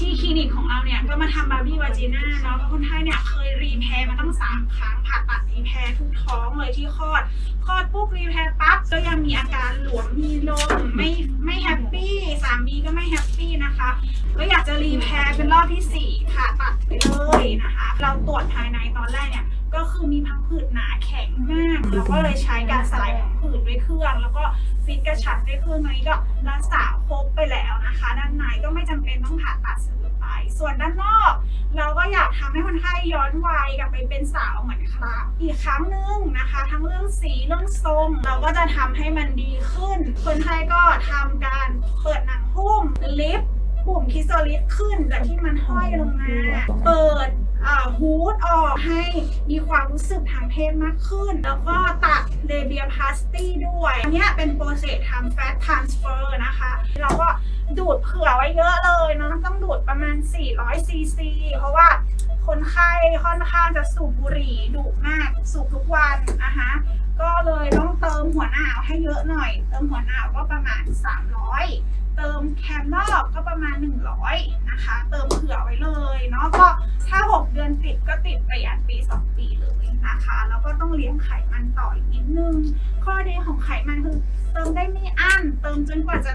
ที่คลินิกของเราเนี่ยก็มาทำบาร์บี้วาจีน่าเนาะเพราะคนไข้เนี่ยเคยรีแพร์มาตั้งสามครั้งผ่าตัดรีแพร์ทุกท้องเลยที่คลอดคลอดปุ๊บรีแพร์ปั๊บก็ยังมีอาการหลวมมีลมไม่ไม่แฮปปี้สามีก็ไม่แฮปปี้นะคะก็อยากจะรีแพร์เป็นรอบที่สี่ผ่าตัดไปเลยนะคะ เราตรวจภายในตอนแรกเนี่ยก็คือมีพังผืดหนาแข็งมากเราก็เลยใช้การสลั งผืดด้วยเครื่องแล้วก็ฟิตกระชับได้วยเครื่องตรงนี้ก็รักษาครบไปแล้วนะคะ ด้านในก็ไม่จำเป็นต้องผ่าตัดเสมอไป ส่วนด้านนอก เราก็อยากทำให้คนไข้ย้อนวัยกลับไปเป็นสาวเหมือนครั้งอีกครั้งหนึ่งนะคะ ทั้งเรื่องสีเรื่องทรง เราก็จะทำให้มันดีขึ้น คนไข้ก็ทำการเปิดหนังหุ้มลิฟปุ่มคิสโซลิสขึ้นจากที่มันห้อยลงมา เปิดฮูดออกให้มีความรู้สึกทางเพศมากขึ้น แล้วก็ตัด เบียพลาสตี้ด้วยอันนี้เป็นโปรเซสทำแฟตทรานสเฟอร์นะคะ เราก็ดูดเผื่อไว้เยอะเลยเนาะต้องดูดประมาณ 400ซีซีเพราะว่าคนไข้ค่อนข้างจะสูบบุหรี่ดุมากสูบทุกวันนะคะก็เลยต้องเติมหัวหนาวให้เยอะหน่อย เติมหัวหนาวก็ประมาณ 300 เติมแคมนอกก็ประมาณ 100 นะคะ เติมเผื่อไว้เลยเนาะก็ถ้า 6 เดือนติดก็ ต้องเลี้ยงไขมันต่ออีกนิดนึง ข้อดีของไขมันคือ เติมได้ไม่อั้น เติมจนกว่าจะ